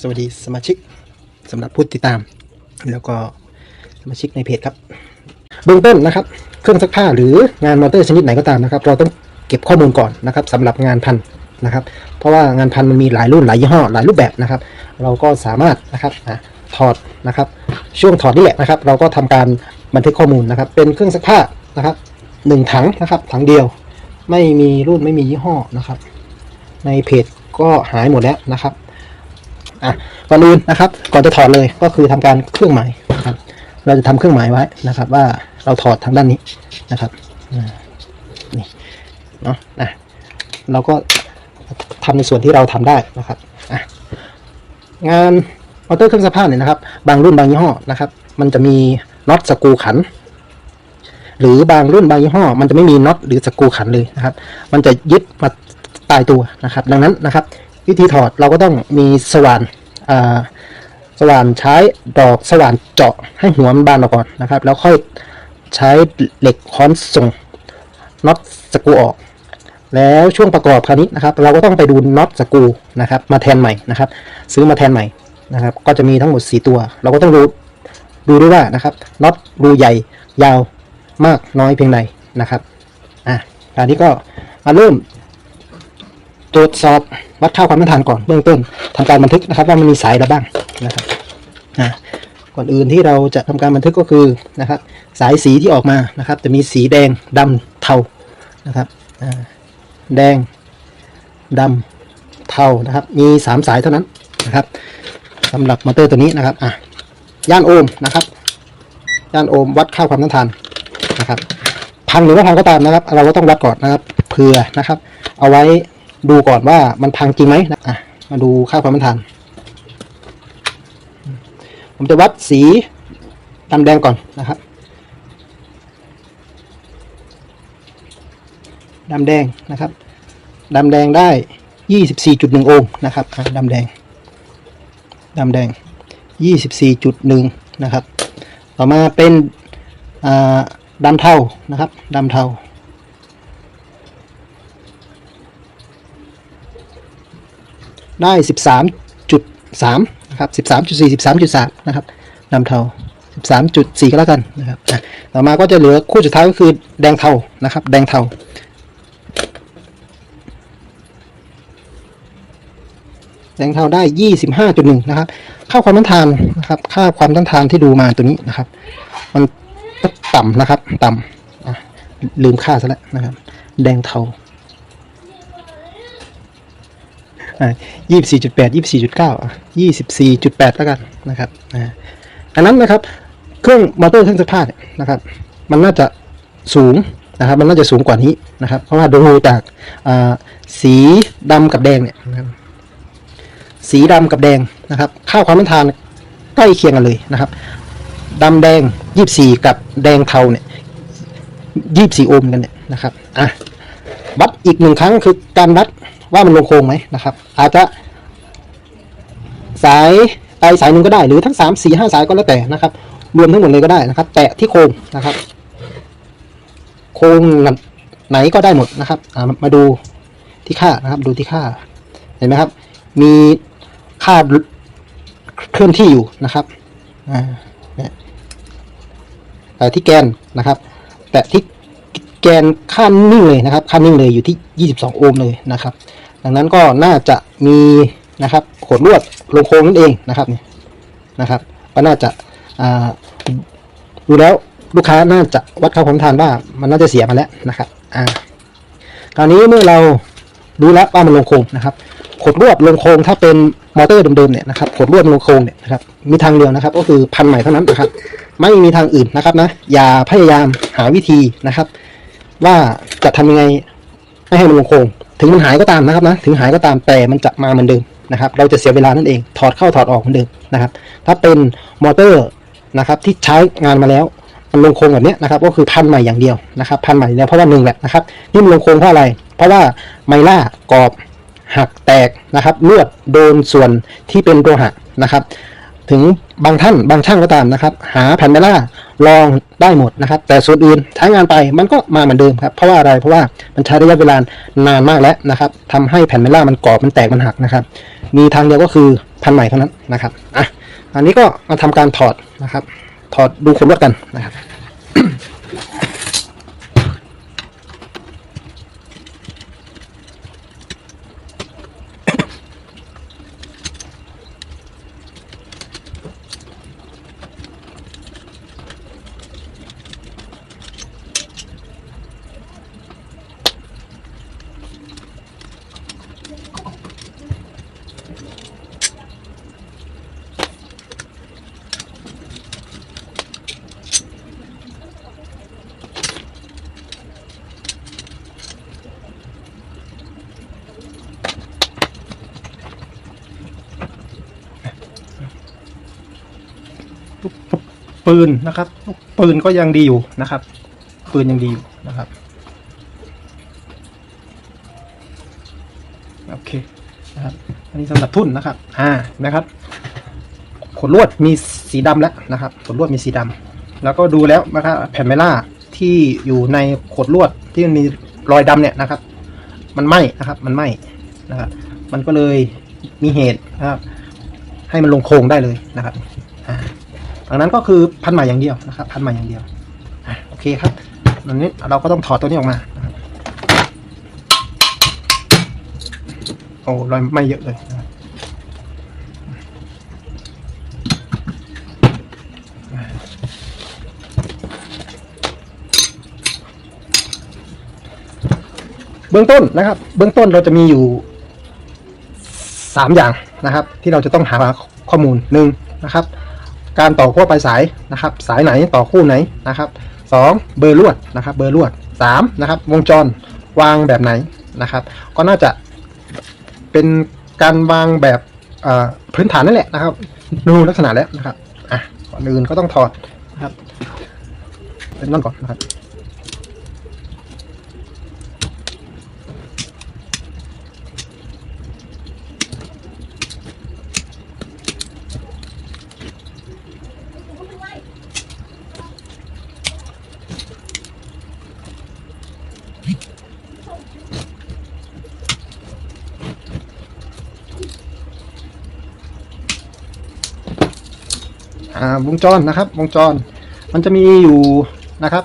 สวัสดีสมาชิกสำหรับผู้ติดตาม แล้วก็สมาชิกในเพจครับ เบื้องต้นนะครับ เครื่องซักผ้าหรืองานมอเตอร์ชนิดไหนก็ตามนะครับ เราต้องเก็บข้อมูลก่อนนะครับสำหรับงานพันนะครับ เพราะว่างานพันมันมีหลายรุ่นหลายยี่ห้อหลายรูปแบบนะครับ เราก็สามารถนะครับถอดนะครับ ช่วงถอดนี่แหละนะครับ เราก็ทำการบันทึกข้อมูลนะครับ เป็นเครื่องซักผ้านะครับหนึ่งถังนะครับถังเดียวไม่มีรุ่นไม่มียี่ห้อนะครับ ในเพจก็หายหมดแล้วนะครับ อะก่อนอื่นนะครับ ก่อนจะถอดเลยก็คือทำการเครื่องหมายนะครับ เราจะทำเครื่องหมายไว้นะครับ ว่าเราถอดทางด้านนี้นะครับนี่เนาะนะเราก็ทำในส่วนที่เราทำได้นะครับอะงานมอเตอร์เครื่องซักผ้าเนี่ยนะครับ บางรุ่นบางยี่ห้อนะครับ มันจะมีน็อตสกูขัน หรือบางรุ่นบางยี่ห้อ มันจะไม่มีน็อตหรือสกูขันเลยนะครับ มันจะยึดมาตายตัวนะครับ ดังนั้นนะครับ วิธีถอดเราก็ต้องมีสว่าน สว่านใช้ดอกสว่านเจาะให้หัวมันบานออกก่อนนะครับ แล้วค่อยใช้เหล็กค้อนส่งน็อตสกูออก แล้วช่วงประกอบคราวนี้นะครับ เราก็ต้องไปดูน็อตสกูนะครับ มาแทนใหม่นะครับ ซื้อมาแทนใหม่นะครับ ก็จะมีทั้งหมด 4 ตัว เราก็ต้องดูดูด้วยว่านะครับน็อตรูใหญ่ยาวมากน้อยเพียงใดนะครับอะคราวนี้ก็มาเริ่ม ตรวจสอบวัดค่าความต้านทานก่อนเบื้องต้นทำการบันทึกนะครับ ว่ามันมีสายอะไรบ้างนะครับอะก่อนอื่นที่เราจะทำการบันทึกก็คือนะครับ สายสีที่ออกมานะครับ จะมีสีแดงดำเทานะครับแดงดำเทานะครับ มีสามสายเท่านั้นนะครับสำหรับมอเตอร์ตัวนี้นะครับอะย่านโอห์มนะครับ ย่านโอห์มวัดค่าความต้านทานนะครับพังหรือไม่พังก็ตามนะครับ เราก็ต้องวัดก่อนนะครับเผื่อนะครับ เอาไว้ ดูก่อนว่ามันพังจริงไหมนะอะมาดูค่าความต้านทาน ผมจะวัดสีดำแดงก่อนนะครับดำแดงนะครับดำแดงได้24.1โอห์มนะครับอะดำแดงดำแดง24.1นะครับ ต่อมาเป็นดำเทานะครับดำเทา ได้สิบสามจุดสามนะครับสิบสามจุดสี่สิบสามจุดสามนะครับดำเทาสิบสามจุดสี่ก็แล้วกันนะครับต่อมาก็จะเหลือคู่สุดท้ายก็คือแดงเทานะครับ แดงเทาแดงเทาได้ยี่สิบห้าจุดหนึ่งนะครับ ค่าความต้านทานนะครับ ค่าความต้านทานที่ดูมาตัวนี้นะครับ มันต่ำนะครับ ต่ำลืมค่าซะแล้วนะครับ แดงเทา ยี่สิบสี่จุดแปดยี่สิบสี่จุดเก้ายี่สิบสี่จุดแปดแล้วกันนะครับอันนั้นนะครับ เครื่องมอเตอร์เครื่องซักผ้าเนี่ยนะครับ มันน่าจะสูงนะครับ มันน่าจะสูงกว่านี้นะครับ เพราะว่าดูจากสีดำกับแดงเนี่ยนะครับสีดำกับแดงนะครับ ค่าความต้านทานใกล้เคียงกันเลยนะครับดำแดงยี่สิบสี่กับแดงเทาเนี่ยยี่สิบสี่โอห์มกันเนี่ยนะครับอะวัดอีกหนึ่งครั้งคือการวัด ว่ามันลงโค้งไหมนะครับ อาจจะสายใดสายหนึ่งก็ได้ หรือทั้งสามสี่ห้าสายก็แล้วแต่นะครับ รวมทั้งหมดเลยก็ได้นะครับ แตะที่โค้งนะครับ โค้งไหนก็ได้หมดนะครับมาดูที่ค่านะครับดูที่ค่าเห็นไหมครับ มีค่าเคลื่อนที่อยู่นะครับแต่ที่แกนนะครับ แตะที่แกนค่านิ่งเลยนะครับ ค่านิ่งเลยอยู่ที่ 22 โอห์มเลยนะครับ ดังนั้นก็น่าจะมีนะครับขดลวดลงโค้งนั่นเองนะครับนี่นะครับ ก็น่าจะอ่าดูแล้วลูกค้าน่าจะวัดค่าความทานว่ามันน่าจะเสียมาแล้วนะครับอ่าคราวนี้เมื่อเรารู้แล้วว่ามันลงโค้งนะครับขดลวดลงโค้งถ้าเป็นมอเตอร์เดิมๆเนี่ยนะครับขดลวดลงโค้งเนี่ยนะครับมีทางเดียวนะครับ ก็คือพันใหม่เท่านั้นนะครับ ไม่มีทางอื่นนะครับนะอย่าพยายามหาวิธีนะครับ ว่าจะทำยังไงไม่ให้มันลงโค้ง ถึงมันหายก็ตามนะครับนะถึงหายก็ตามแต่มันจะมาเหมือนเดิมนะครับ เราจะเสียเวลานั่นเองถอดเข้าถอดออกเหมือนเดิมนะครับ ถ้าเป็นมอเตอร์นะครับที่ใช้งานมาแล้วมันลงโค้งแบบนี้นะครับ ก็คือพันใหม่อย่างเดียวนะครับ พันใหม่อย่างเดียวเพราะว่าหนึ่งแหละนะครับนี่มันลงโค้งเพราะอะไร เพราะว่าไมล่ากรอบหักแตกนะครับลวดโดนส่วนที่เป็นโลหะนะครับ ถึงบางท่านบางช่างก็ตามนะครับ หาแผ่นเมล่าลองได้หมดนะครับ แต่ส่วนอื่นใช้งานไปมันก็มาเหมือนเดิมครับเพราะว่าอะไรเพราะว่ามันใช้ระยะเวลานานมากแล้วนะครับทำให้แผ่นเมล่ามันกรอบมันแตกมันหักนะครับ มีทางเดียวก็คือพันใหม่เท่านั้นนะครับอะอันนี้ก็มาทำการถอดนะครับ ถอดดูขนลวดกันนะครับ ปืนนะครับ ปืนก็ยังดีอยู่นะครับ ปืนยังดีอยู่นะครับโอเคนะครับอันนี้สำหรับทุ่นนะครับอ่านะครับ ขนลวดมีสีดำแล้วนะครับขนลวดมีสีดำแล้วก็ดูแล้วนะครับแผ่นเมล่าที่อยู่ในขดลวดที่มันมีรอยดำเนี่ยนะครับ มันไหมนะครับ มันไหมนะครับ มันก็เลยมีเหตุนะครับ ให้มันลงโครงได้เลยนะครับ ดังนั้นก็คือพันใหม่อย่างเดียวนะครับ พันใหม่อย่างเดียวโอเคครับอันนี้เราก็ต้องถอดตัวนี้ออกมาโอ้รอยไม่เยอะเลยเบื้องต้นนะครับ เบื้องต้นเราจะมีอยู่สามอย่างนะครับ ที่เราจะต้องหาข้อมูลหนึ่งนะครับ การต่อขั้วปลายสายนะครับ สายไหนต่อคู่ไหนนะครับสองเบอร์ลวดนะครับ เบอร์ลวดสามนะครับ วงจรวางแบบไหนนะครับ ก็น่าจะเป็นการวางแบบพื้นฐานนั่นแหละนะครับ ดูลักษณะแล้วนะครับอะก่อนอื่นก็ต้องถอดนะครับเป็นนั่นก่อนนะครับ วงจรนะครับ วงจร มันจะมีอยู่นะครับ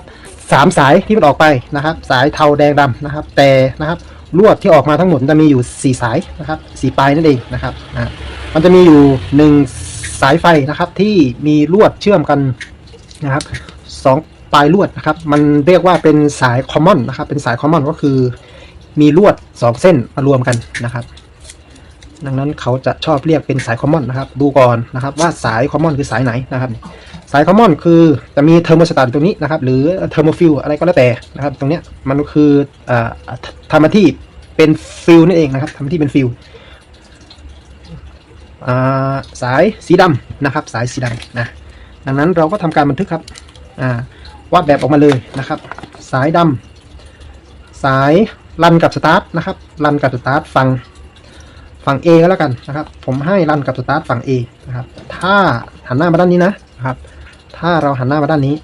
สามสายที่มันออกไปนะครับ สายเทาแดงดำนะครับ แต่นะครับลวดที่ออกมาทั้งหมดจะมีอยู่สี่สายนะครับสี่ปลายนั่นเองนะครับอ่ามันจะมีอยู่หนึ่งสายไฟนะครับที่มีลวดเชื่อมกันนะครับสองปลายลวดนะครับมันเรียกว่าเป็นสายคอมมอนนะครับเป็นสายคอมมอนก็คือมีลวดสองเส้นมารวมกันนะครับ ดังนั้นเขาจะชอบเรียกเป็นสายคอมมอนนะครับ ดูก่อนนะครับว่าสายคอมมอนคือสายไหนนะครับ สายคอมมอนคือจะมีเทอร์โมสแตตตรงนี้นะครับ หรือเทอร์โมฟิลอะไรก็แล้วแต่นะครับ ตรงเนี้ยมันคืออ่าทำหน้าที่เป็นฟิลนั่นเองนะครับทำหน้าที่เป็นฟิลสายสีดำนะครับ สายสีดำนะดังนั้นเราก็ทำการบันทึกครับวาดแบบออกมาเลยนะครับ สายดำสายรันกับสตาร์ทนะครับรันกับสตาร์ทฟัง ฝั่ง A ก็แล้วกันนะครับ ผมให้รันกับสตาร์ทฝั่ง A นะครับ ถ้าหันหน้ามาด้านนี้นะครับ ถ้าเราหันหน้ามาด้านนี้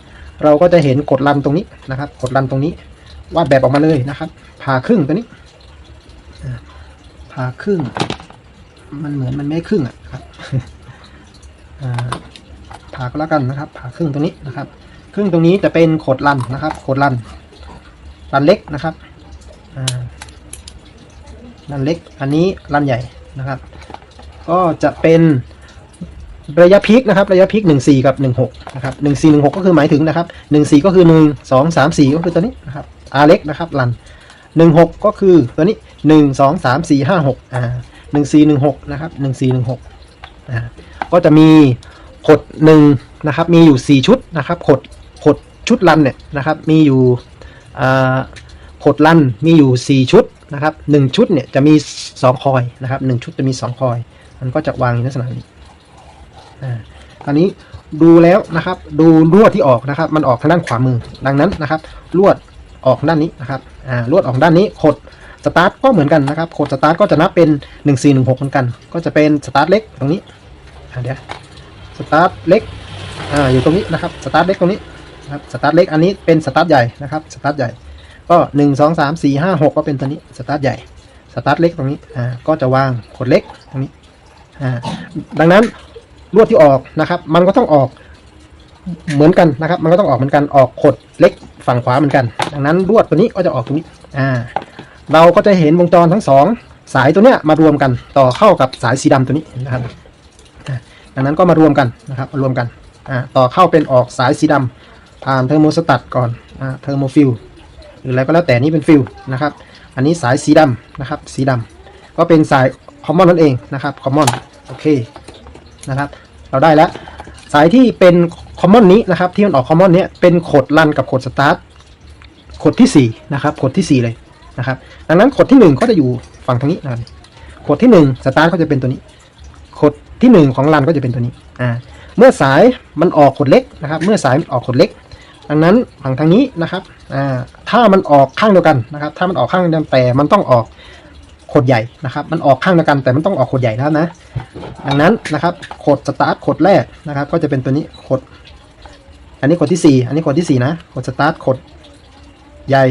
เราก็จะเห็นกดรันตรงนี้นะครับ กดรันตรงนี้วาดแบบออกมาเลยนะครับผ่าครึ่งตัวนี้ผ่าครึ่ง มันเหมือนมันไม่ครึ่งอะครับผ่าก็แล้วกันนะครับผ่าครึ่งตรงนี้นะครับ ครึ่งตรงนี้จะเป็นโคดรันนะครับโคดรันรันเล็กนะครับรันเล็ก อันนี้รันใหญ่ นะครับ ก็จะเป็นระยะพีคนะครับ ระยะพีคหนึ่งสี่กับหนึ่งหกนะครับหนึ่งสี่หนึ่งหกก็คือหมายถึงนะครับหนึ่งสี่ก็คือหนึ่งสองสามสี่ก็คือตัวนี้นะครับ R เล็กนะครับรันหนึ่งหกก็คือตัวนี้หนึ่งสองสามสี่ห้าหกอ่าหนึ่งสี่หนึ่งหกนะครับหนึ่งสี่หนึ่งหกอ่าก็จะมีขดหนึ่งนะครับ มีอยู่สี่ชุดนะครับขดขดชุดรันเนี่ยนะครับ มีอยู่อ่า ขดลั่นมีอยู่ 4 ชุดนะครับหนึ่งชุดเนี่ยจะมี 2 คอยนะครับหนึ่งชุดจะมี 2 คอย มันก็จะวางในลักษณะนี้อ่าอันนี้ดูแล้วนะครับ ดูลวดที่ออกนะครับ มันออกทางด้านขวามือ ดังนั้นนะครับ ลวดออกด้านนี้นะครับอ่าลวดออกด้านนี้ขดสตาร์ทก็เหมือนกันนะครับขดสตาร์ทก็จะนับเป็น 1 4 1 6เหมือนกัน ก็จะเป็นสตาร์ทเล็กตรงนี้เดี๋ยวสตาร์ทเล็กอ่าอยู่ตรงนี้นะครับสตาร์ทเล็กตรงนี้นะครับสตาร์ทเล็กอันนี้เป็นสตาร์ทใหญ่นะครับสตาร์ทใหญ่ ก็หนึ่งสองสามสี่ห้าหกก็เป็นตัวนี้สตาร์ทใหญ่สตาร์ทเล็กตรงนี้อ่าก็จะวางขดเล็กตรงนี้อ่าดังนั้นลวดที่ออกนะครับ มันก็ต้องออกเหมือนกันนะครับ มันก็ต้องออกเหมือนกันออกขดเล็กฝั่งขวาเหมือนกัน ดังนั้นลวดตัวนี้ก็จะออกตรงนี้อ่าเราก็จะเห็นวงจรทั้งสองสายตัวเนี้ยมารวมกันต่อเข้ากับสายสีดำตัวนี้นะครับดังนั้นก็มารวมกันนะครับมารวมกันอ่าต่อเข้าเป็นออกสายสีดำผ่านเทอร์โมสตัตก่อนอ่าเทอร์โมฟิล หรืออะไรก็แล้วแต่นี่เป็นฟิลนะครับ อันนี้สายสีดำนะครับ สีดำก็เป็นสายคอมมอนนั่นเองนะครับคอมมอนโอเคนะครับ เราได้แล้วสายที่เป็นคอมมอนนี้นะครับ ที่มันออกคอมมอนเนี้ยเป็นขดลันกับขดสตาร์ทขดที่สี่นะครับขดที่สี่เลยนะครับ ดังนั้นขดที่หนึ่งก็จะอยู่ฝั่งทางนี้นะครับขดที่หนึ่งสตาร์ทก็จะเป็นตัวนี้ขดที่หนึ่งของลันก็จะเป็นตัวนี้อ่าเมื่อสายมันออกขดเล็กนะครับ เมื่อสายมันออกขดเล็ก ดังนั้นฝั่งทางนี้นะครับถ้ามันออกข้างเดียวกันนะครับ ถ้ามันออกข้างเดียวกันแต่มันต้องออกขดใหญ่นะครับ มันออกข้างเดียวกันแต่มันต้องออกขดใหญ่นะครับนะ ดังนั้นนะครับขดสตาร์ทขดแรกนะครับ ก็จะเป็นตัวนี้ขด อันนี้ขดที่สี่อันนี้ขดที่สี่นะขดสตาร์ทขดใหญ่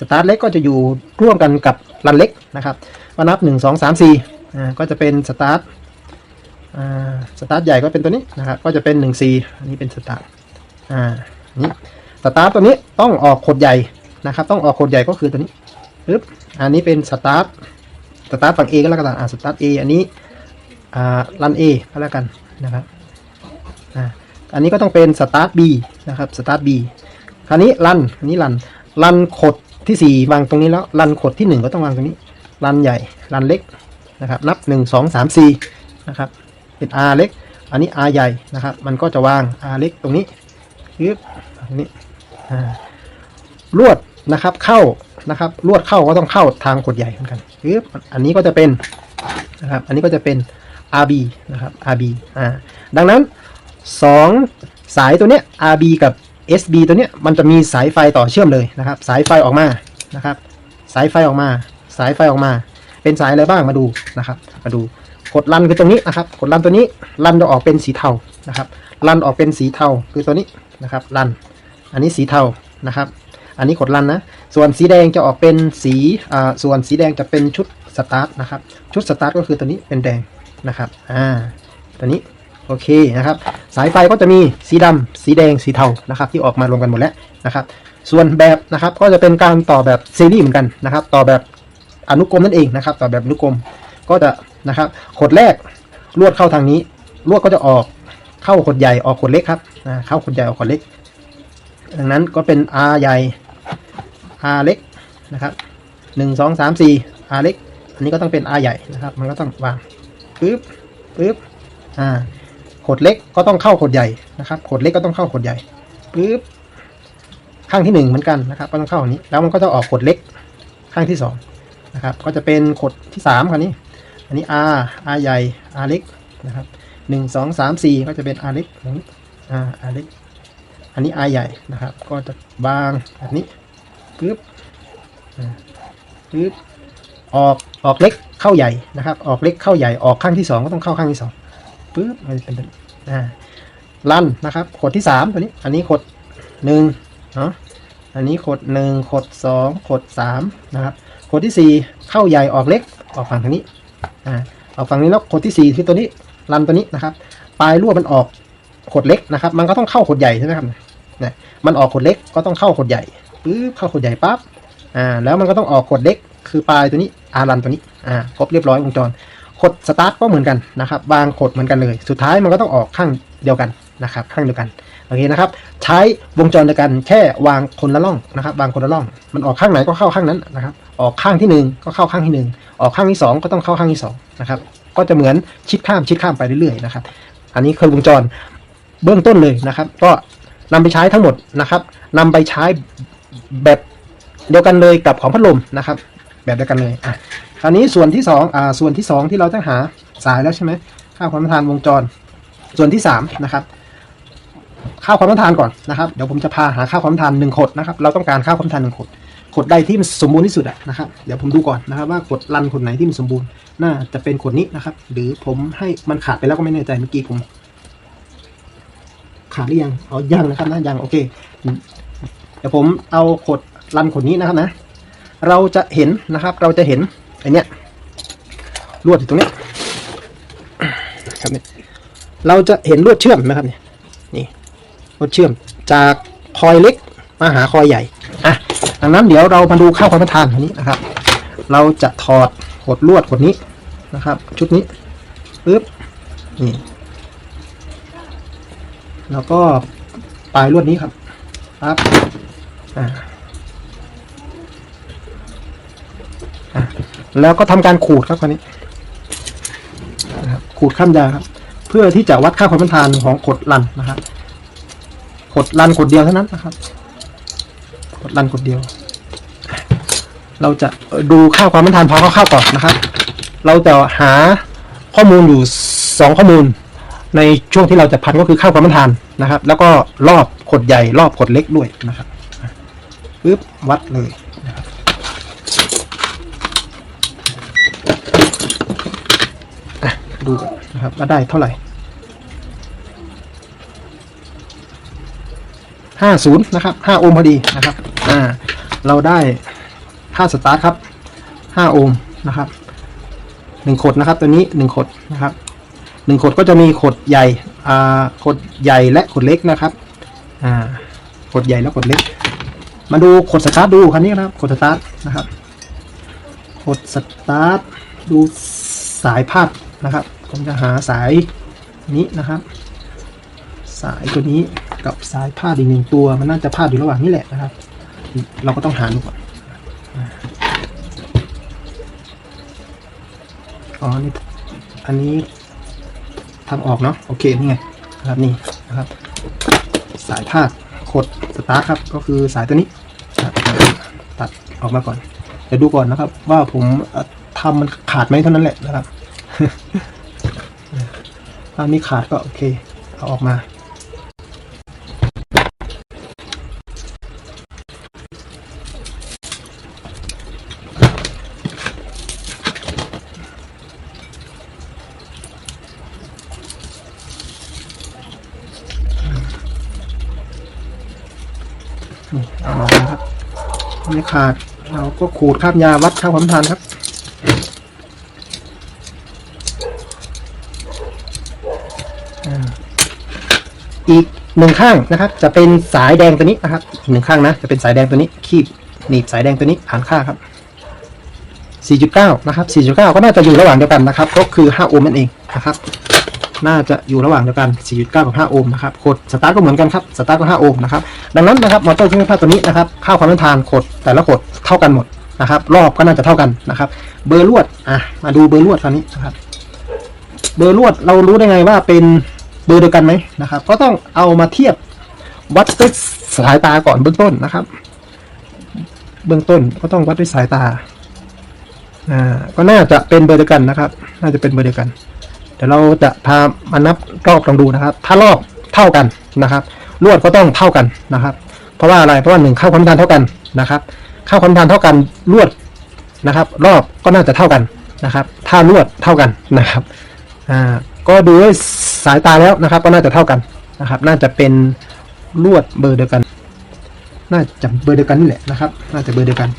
สตาร์ทเล็กก็จะอยู่ร่วมกันกับรันเล็กนะครับก็นับหนึ่งสองสามสี่าก็จะเป็นสตาร์ทอ่าสตาร์ทใหญ่ก็เป็นตัวนี้นะครับ ก็จะเป็นหนึ่งสี่อันนี้เป็นสตาร์ทอ่านี่ สตาร์ทตัวนี้ต้องออกขดใหญ่นะครับ ต้องออกขดใหญ่ก็คือตัวนี้ปึ๊บอันนี้เป็นสตาร์ทสตาร์ทฝั่ง A ก็แล้วกันอ่าสตาร์ท A อันนี้อ่ารัน A ก็แล้วกันนะครับอ่าอันนี้ก็ต้องเป็นสตาร์ท B นะครับสตาร์ท B คราวนี้รันอันนี้รันรันขดที่ 4 วางตรงนี้แล้วรันขดที่ 1 ก็ต้องวางตรงนี้รันใหญ่รันเล็กนะครับนับ 1 2 3 4นะครับเป็น R เล็ก อันนี้ R ใหญ่นะครับ มันก็จะวาง R เล็กตรงนี้ยึบตรงนี้ ลวดนะครับเข้านะครับลวดเข้าก็ต้องเข้าทางขดใหญ่เหมือนกันยึบอันนี้ก็จะเป็นนะครับอันนี้ก็จะเป็น RB นะครับ RB อ่าดังนั้น 2 สายตัวเนี้ย RB กับ SB ตัวเนี้ยมันจะมีสายไฟต่อเชื่อมเลยนะครับ สายไฟออกมานะครับ สายไฟออกมา สายไฟออกมา เป็นสายอะไรบ้างมาดูนะครับ มาดูกดลันคือตรงนี้นะครับกดลันตัวนี้ลันจะออกเป็นสีเทานะครับลันออกเป็นสีเทาคือตัวนี้นะครับลัน อันนี้สีเทานะครับ อันนี้กดลันนะ ส่วนสีแดงจะออกเป็นสีอ่าส่วนสีแดงจะเป็นชุดสตาร์ทนะครับ ชุดสตาร์ทก็คือตัวนี้เป็นแดงนะครับอ่าตัวนี้โอเคนะครับ สายไฟก็จะมีสีดำสีแดงสีเทานะครับ ที่ออกมารวมกันหมดแล้วนะครับ ส่วนแบบนะครับก็จะเป็นการต่อแบบซีรีส์เหมือนกันนะครับ ต่อแบบอนุกรมนั่นเองนะครับ ต่อแบบอนุกรมก็จะนะครับขดแรกลวดเข้าทางนี้ลวดก็จะออกเข้าขดใหญ่ออกขดเล็กครับเข้าขดใหญ่ออกขดเล็ก ดังนั้นก็เป็น R ใหญ่ R เล็กนะครับหนึ่งสองสามสี่ R เล็ก อันนี้ก็ต้องเป็น R ใหญ่นะครับ มันก็ต้องวางปึ๊บปึ๊บอ่าขดเล็กก็ต้องเข้าขดใหญ่นะครับขดเล็กก็ต้องเข้าขดใหญ่ปึ๊บข้างที่หนึ่งเหมือนกันนะครับ ก็ต้องเข้าอันนี้ แล้วมันก็จะออกขดเล็กข้างที่สองนะครับ ก็จะเป็นขดที่สามคราวนี้ อันนี้ R R ใหญ่ R เล็กนะครับหนึ่งสองสามสี่ก็จะเป็น R เล็กตรงนี้ R R เล็ก อันนี้ R ใหญ่นะครับ ก็จะบางแบบนี้ปึ๊บปึ๊บออกออกเล็กเข้าใหญ่นะครับ ออกเล็กเข้าใหญ่ออกข้างที่สองก็ต้องเข้าข้างที่สองปึ๊บมันเป็นแบบอ่าลั่นนะครับขดที่สามตัวนี้ อันนี้ขดหนึ่งเนาะอันนี้ขดหนึ่งขดสองขดสามนะครับ ขดที่สี่เข้าใหญ่ออกเล็กออกฝั่งทางนี้อ่าออกฝั่งนี้แล้วขดที่สี่คือตัวนี้ลันตัวนี้นะครับ ปลายรั่วมันออกขดเล็กนะครับ มันก็ต้องเข้าขดใหญ่ใช่ไหมครับ นี่ยมันออกขดเล็กก็ต้องเข้าขดใหญ่ปึ๊บเข้าขดใหญ่ปั๊บอ่าแล้วมันก็ต้องออกขดเล็กคือปลายตัวนี้อารันตัวนี้อ่าครบเรียบร้อยวงจรขดสตาร์ทก็เหมือนกันนะครับวางขดเหมือนกันเลย สุดท้ายมันก็ต้องออกข้างเดียวกันนะครับข้างเดียวกันโอเคนะครับใช้วงจรเดียวกันแค่วางคนละล่องนะครับวางคนละล่อง มันออกข้างไหนก็เข้าข้างนั้นนะครับออกข้างที่หนึ่งก็เข้าข้างที่หนึ่งออกข้างที่สองก็ต้องเข้าข้างที่สองนะครับก็จะเหมือนชิดข้ามชิดข้ามไปเรื่อยๆนะครับอันนี้คือวงจรเบื้องต้นเลยนะครับ ก็ นำไปใช้ทั้งหมดนะครับนำไปใช้แบบเดียวกันเลยกับของพัดลมนะครับ แบบเดียวกันเลยอะคราวนี้ส่วนที่สองอ่าส่วนที่สองที่เราต้องหาสายแล้วใช่ไหมค่าความต้านทานวงจร ส่วนที่สามนะครับค่าความต้านทานก่อนนะครับเดี๋ยวผมจะพาหาค่าความต้านทานหนึ่งขดนะครับ เราต้องการค่าความต้านทานหนึ่งขดขดใดที่มันสมบูรณ์ที่สุดอะนะครับเดี๋ยวผมดูก่อนนะครับว่าขดรันขดไหนที่มันสมบูรณ์ น่าจะเป็นขดนี้นะครับ หรือผมให้มันขาดไปแล้วก็ไม่แน่ใจเมื่อกี้ผม ขาดหรือยังอ๋อยังนะครับนะยังโอเค เดี๋ยวผมเอาขดรันขดนี้นะครับนะ เราจะเห็นนะครับ เราจะเห็นไอเนี้ยลวดอยู่ตรงนี้ครับเนี่ยเราจะเห็นลวดเชื่อมนะครับเนี่ยนี่ลวดเชื่อมจากคอยเล็กมาหาคอยใหญ่อะดังนั้นเดี๋ยวเรามาดูข้าวความประทานอันนี้นะครับ เราจะถอดขดลวดขดนี้นะครับ ชุดนี้ปึ๊บนี่ แล้วก็ปลายลวดนี้ครับปั๊บอ่าแล้วก็ทำการขูดครับคราวนี้นะครับขูดข้ามยาครับ เพื่อที่จะวัดค่าความต้านทานของขดลันนะครับขดลันขดเดียวเท่านั้นนะครับขดลันขดเดียว เราจะดูค่าความต้านทานพอคร่าวๆก่อนนะครับ เราจะหาข้อมูลอยู่สองข้อมูล ในช่วงที่เราจะพันก็คือค่าความต้านทานนะครับ แล้วก็รอบขดใหญ่รอบขดเล็กด้วยนะครับปึ๊บวัดเลยนะครับดูนนะครับว่าได้เท่าไหร่ห้าศูนย์นะครับห้าโอห์มพอดีนะครับอ่าเราได้ค่าสตาร์ทครับห้าโอห์มนะครับหนึ่งขดนะครับ ตัวนี้หนึ่งขดนะครับ หนึ่งขดก็จะมีขดใหญ่อ่าขดใหญ่และขดเล็กนะครับอ่าขดใหญ่และขดเล็ก มาดูขดสตาร์ทดูคันนี้นะครับขดสตาร์ทนะครับขดสตาร์ทดูสายพาดนะครับผมจะหาสายนี้นะครับ สายตัวนี้กับสายพาดอีกหนึ่งตัว มันน่าจะพาดอยู่ระหว่างนี้แหละนะครับ เราก็ต้องหาดูก่อนอ๋อนี่อันนี้ ทางออกเนาะโอเคนี่ไงนะครับนี่นะครับ สายพาดขดสตาร์ทครับ ก็คือสายตัวนี้ตัดออกมาก่อนเดี๋ยวดูก่อนนะครับ ว่าผมเอ่อทำมันขาดไหมเท่านั้นแหละนะครับถ้ามีขาดก็โอเคเอาออกมา นี่เอาออกมาครับไม่ ขาด เราก็ขูดข้ามยาวัดค่าความทานครับอีกหนึ่งข้างนะครับ จะเป็นสายแดงตัวนี้นะครับหนึ่งข้างนะ จะเป็นสายแดงตัวนี้ คีบหนีบสายแดงตัวนี้ผ่านค่าครับ 4.9 นะครับ 4.9 ก็น่าจะอยู่ระหว่างเดียวกันนะครับ ก็คือ 5 โอห์มนั่นเองนะครับ น่าจะอยู่ระหว่างเดียวกัน 4.9 กับ 5 โอห์มนะครับโคดสตาร์ทก็เหมือนกันครับสตาร์ทก็ 5 โอห์มนะครับดังนั้นนะครับมอเตอร์ที่ไม่พลาดตัวนี้นะครับค่าความต้านทานโคดแต่ละโคดเท่ากันหมดนะครับรอบก็น่าจะเท่ากันนะครับเบอร์ลวดอะมาดูเบอร์ลวดคราวนี้นะครับเบอร์ลวดเรารู้ได้ไงว่าเป็นเบอร์เดียวกันไหมนะครับ ก็ต้องเอามาเทียบวัดด้วยสายตาก่อนเบื้องต้นนะครับ เบื้องต้นก็ต้องวัดด้วยสายตาอ่าก็น่าจะเป็นเบอร์เดียวกันนะครับ น่าจะเป็นเบอร์เดียวกัน เดี๋ยวเราจะพามานับรอบลองดูนะครับ ถ้ารอบเท่ากันนะครับลวดก็ต้องเท่ากันนะครับ เพราะว่าอะไรเพราะว่าหนึ่งค่าความต้านเท่ากันนะครับค่าความต้านเท่ากันลวดนะครับ รอบก็น่าจะเท่ากันนะครับ ถ้าลวดเท่ากันนะครับอ่าก็ดูด้วยสายตาแล้วนะครับ ก็น่าจะเท่ากันนะครับ น่าจะเป็นลวดเบอร์เดียวกัน น่าจะเบอร์เดียวกันนี่แหละนะครับ น่าจะเบอร์เดียวกัน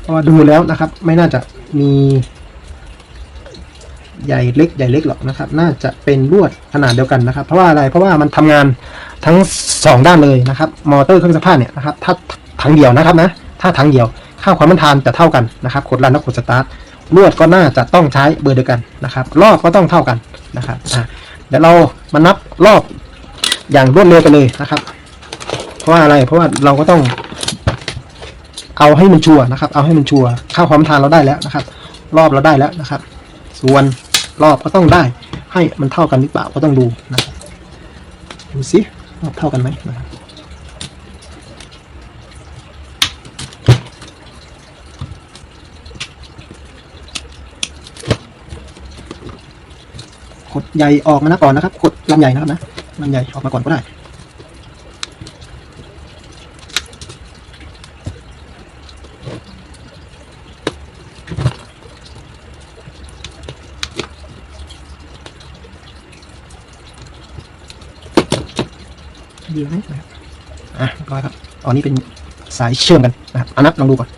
เพราะว่าดูแล้วนะครับ ไม่น่าจะมี ใหญ่เล็กใหญ่เล็กหรอกนะครับ น่าจะเป็นลวดขนาดเดียวกันนะครับ เพราะว่าอะไรเพราะว่ามันทำงานทั้งสองด้านเลยนะครับ มอเตอร์เครื่องซักผ้าเนี่ยนะครับถ้าถังเดียวนะครับนะถ้าถังเดียว ค่าความต้านทานจะเท่ากันนะครับขดรันและขดสตาร์ทลวดก็น่าจะต้องใช้เบอร์เดียวกันนะครับ รอบก็ต้องเท่ากันนะครับเดี๋ยวเรามานับรอบอย่างรวดเร็วไปเลยนะครับ เพราะว่าอะไรเพราะว่าเราก็ต้องเอาให้มันชัวร์นะครับ เอาให้มันชัวร์ค่าความต้านทานเราได้แล้วนะครับ รอบเราได้แล้วนะครับ ส่วน รอบก็ต้องได้ ให้มันเท่ากันหรือเปล่าก็ต้องดูนะครับดูสิรอบเท่ากันไหมนะครับขดใหญ่ออกมานะก่อนนะครับขดลำใหญ่นะครับนะลำใหญ่ออกมาก่อนก็ได้ ดีไหมครับอะก็ครับอันนี้เป็นสายเชื่อมกันนะครับอานับลองดูก่อน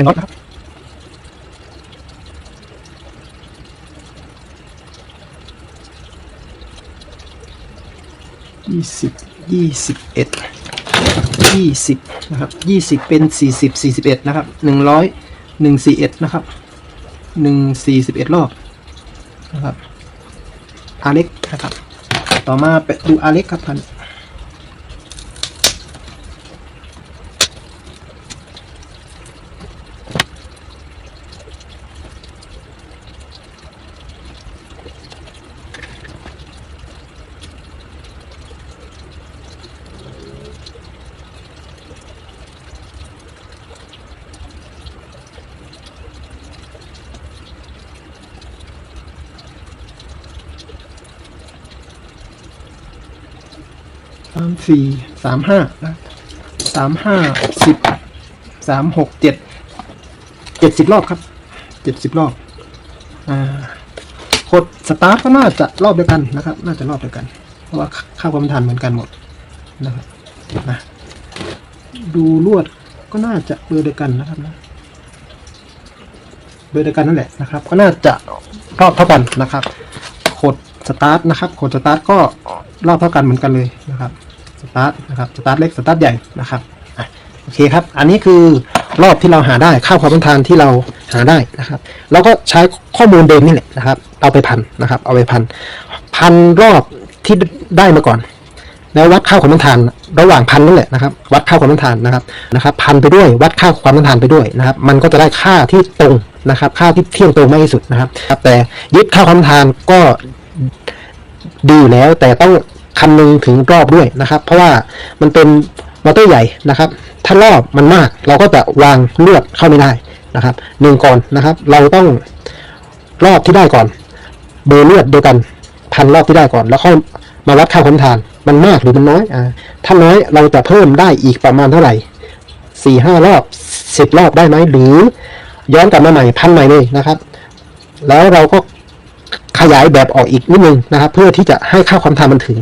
นึ่งน็อตนะครับยี่สิบยี่สิบเอ็ดยี่สิบนะครับยี่สิบเป็นสี่สิบสี่สิบเอ็ดนะครับหนึ่งร้อยหนึ่งสี่เอ็ดนะครับหนึ่งสี่สิบเอ็ดรอบนะครับอาเล็กนะครับ ต่อมาไปดูอาเล็กครับพันามสี่สามห้านะสามห้าสิบสามหกเจ็ดเจ็ดสิบรอบครับเจ็ดสิบรอบอ่ากดสตาร์ทก็น่าจะรอบเดียวกันนะครับ น่าจะรอบเดียวกัน เพราะว่าค่าความทันเหมือนกันหมดนะครับนะดูลวดก็น่าจะเบอร์เดียวกันนะครับนะเบอร์เดียวกันนั่นแหละนะครับ ก็น่าจะรอบเท่ากันนะครับกดสตาร์ทนะครับกดสตาร์ทก็รอบเท่ากันเหมือนกันเลยนะครับ สตาร์ทนะครับสตาร์ทเล็กสตาร์ทใหญ่นะครับอโอเคครับ อันนี้คือรอบที่เราหาได้ค่าความต้านทานที่เราหาได้นะครับเราก็ใช้ข้อมูลเดิมนี่แหละนะครับ เอาไปพันนะครับ เอาไปพัน พันรอบที่ได้มาก่อน แล้ววัดค่าความต้านทานระหว่างพันนั่นแหละนะครับ วัดค่าความต้านทานนะครับนะครับ พันไปด้วยวัดค่าความต้านทานไปด้วยนะครับ มันก็จะได้ค่าที่ตรงนะครับ ค่าที่เที่ยงตรงมากที่สุดนะครับ แต่ยึดค่าความต้านทานก็ดีอยู่แล้วแต่ต้อง คำนึงถึงรอบด้วยนะครับ เพราะว่ามันเป็นมอเตอร์ใหญ่นะครับ ถ้ารอบมันมาก เราก็จะวางลวดเข้าไม่ได้นะครับหนึ่งก่อนนะครับ เราต้องรอบที่ได้ก่อน เบอร์เลวดเดียวกันพันรอบที่ได้ก่อน แล้วค่อยมาวัดค่าความทาน มันมากหรือมันน้อยอ่าถ้าน้อยเราจะเพิ่มได้อีกประมาณเท่าไหร่สี่ห้ารอบสิบรอบได้ไหมหรือย้อนกลับมาใหม่พันใหม่เลยนะครับ แล้วเราก็ขยายแบบออกอีกนิดนึงนะครับ เพื่อที่จะให้ค่าความทานมันถึง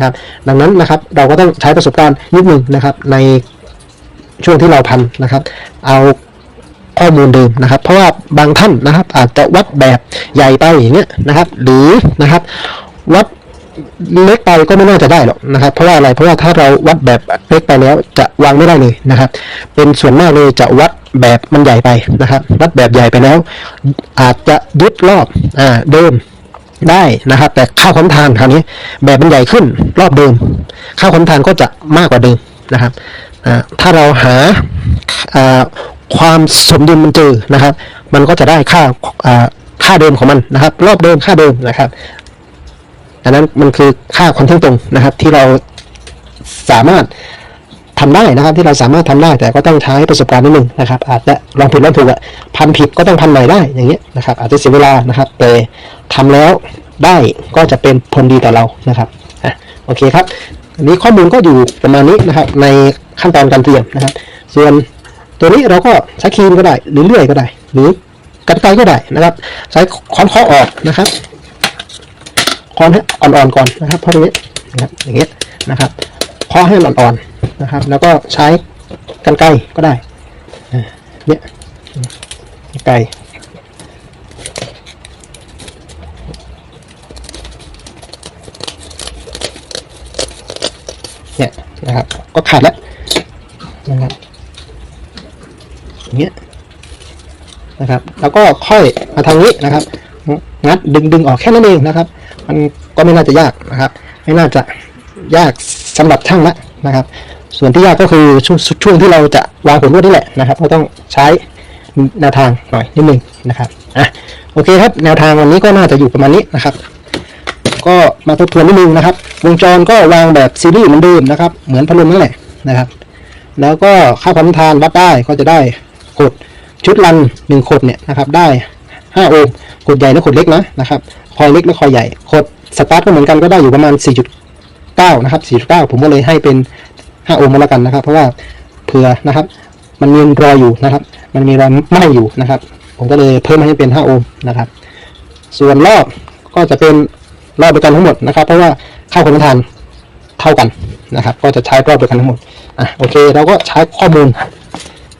นะครับ ดังนั้นนะครับเราก็ต้องใช้ประสบการณ์นิดนึงนะครับ ในช่วงที่เราพันนะครับ เอาข้อมูลเดิมนะครับ เพราะว่าบางท่านนะครับ อาจจะวัดแบบใหญ่ไปอย่างเงี้ยนะครับ หรือนะครับวัดเล็กไปก็ไม่น่าจะได้หรอกนะครับ เพราะว่าอะไรเพราะว่าถ้าเราวัดแบบเล็กไปแล้วจะวางไม่ได้เลยนะครับ เป็นส่วนมากเลยจะวัดแบบมันใหญ่ไปนะครับ วัดแบบใหญ่ไปแล้ว อาจจะยึดรอบอ่าเดิม ได้นะครับ แต่ค่าความทานคราวนี้ แบบมันใหญ่ขึ้นรอบเดิม ค่าความทานก็จะมากกว่าเดิมนะครับถ้าเราหาความสมดุลมันเจอนะครับ มันก็จะได้ค่าอ่าค่าเดิมของมันนะครับ รอบเดิมค่าเดิมนะครับอันนั้นมันคือค่าความเที่ยงตรงนะครับ ที่เราสามารถ ทำได้นะครับ ที่เราสามารถทำได้ แต่ก็ต้องใช้ประสบการณ์นิดนึงนะครับ อาจจะลองผิดลองถูกอะพันผิดก็ต้องพันใหม่ได้อย่างเงี้ยนะครับ อาจจะเสียเวลานะครับ แต่ทำแล้วได้ก็จะเป็นผลดีต่อเรานะครับอะโอเคครับอันนี้ข้อมูลก็อยู่ประมาณนี้นะครับ ในขั้นตอนการเตรียมนะครับ ส่วนตัวนี้เราก็ใช้ครีมก็ได้หรือเลื่อยก็ได้ หรือกันไกรก็ได้นะครับ ใช้ค้อนเคาะออกนะครับเคาะให้อ่อนๆก่อนนะครับเพราะงนี้นะครับอย่างเงี้ยนะครับเคาะให้อ่อนๆ นะครับ แล้วก็ใช้กันไกก็ได้เนี่ยไกเนี่ยนะครับ ก็ขาดแล้วนะครับอย่างเงี้ยนะครับ แล้วก็ค่อยมาทางนี้นะครับ งัดดึงดึงออกแค่นั้นเองนะครับ มันก็ไม่น่าจะยากนะครับ ไม่น่าจะยากสำหรับช่างละนะครับ ส่วนที่ยากก็คือช่วงช่วงที่เราจะวางผลลวดนี่แหละนะครับก็ต้องใช้แนวทางหน่อยนิดนึงนะครับอะโอเคครับแนวทางวันนี้ก็น่าจะอยู่ประมาณนี้นะครับ ก็มาทบทวนนิดนึงนะครับ วงจรก็วางแบบซีรีส์เหมือนเดิมนะครับ เหมือนพัดลมนั่นแหละนะครับ แล้วก็ค่าความต้านทานวัดได้ก็จะได้กดชุดรันหนึ่งขดเนี่ยนะครับ ได้5โอห์มขดใหญ่และขดเล็กนะนะครับคอยเล็กและคอยใหญ่ขดสตาร์ทก็เหมือนกันก็ได้อยู่ประมาณ4.9นะครับ4.9ผมก็เลยให้เป็น 5โอห์มาแล้วกันนะครับ เพราะว่าเผื่อนะครับ มันมีรอยอยู่นะครับ มันมีรอยไหม้อยู่นะครับ ผมก็เลยเพิ่มให้เป็น5โอห์มนะครับ ส่วนรอบก็จะเป็นรอบเดียวกันทั้งหมดนะครับ เพราะว่าค่าความต้านทานเท่ากันนะครับ ก็จะใช้รอบเดียวกันทั้งหมดอะโอเคเราก็ใช้ข้อมูล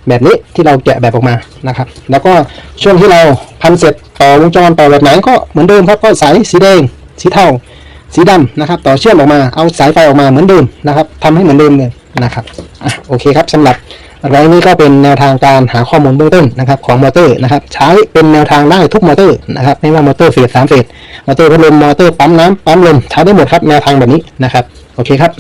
แบบนี้ที่เราแกะแบบออกมานะครับ แล้วก็ช่วงที่เราพันเสร็จต่อวงจรต่อแบบไหนก็เหมือนเดิมครับก็สายสีแดงสีเทา สีดำนะครับ ต่อเชื่อมออกมาเอาสายไฟออกมาเหมือนเดิมนะครับทำให้เหมือนเดิมเลยนะครับอะโอเคครับสำหรับรายนี้ก็เป็นแนวทางการหาข้อมูลเบื้องต้นนะครับของมอเตอร์นะครับใช้เป็นแนวทางได้ทุกมอเตอร์นะครับไม่ว่ามอเตอร์เฟสสามเฟสมอเตอร์พัดลมมอเตอร์ปั๊มน้ำปั๊มลมใช้ได้หมดครับแนวทางแบบนี้นะครับโอเคครับ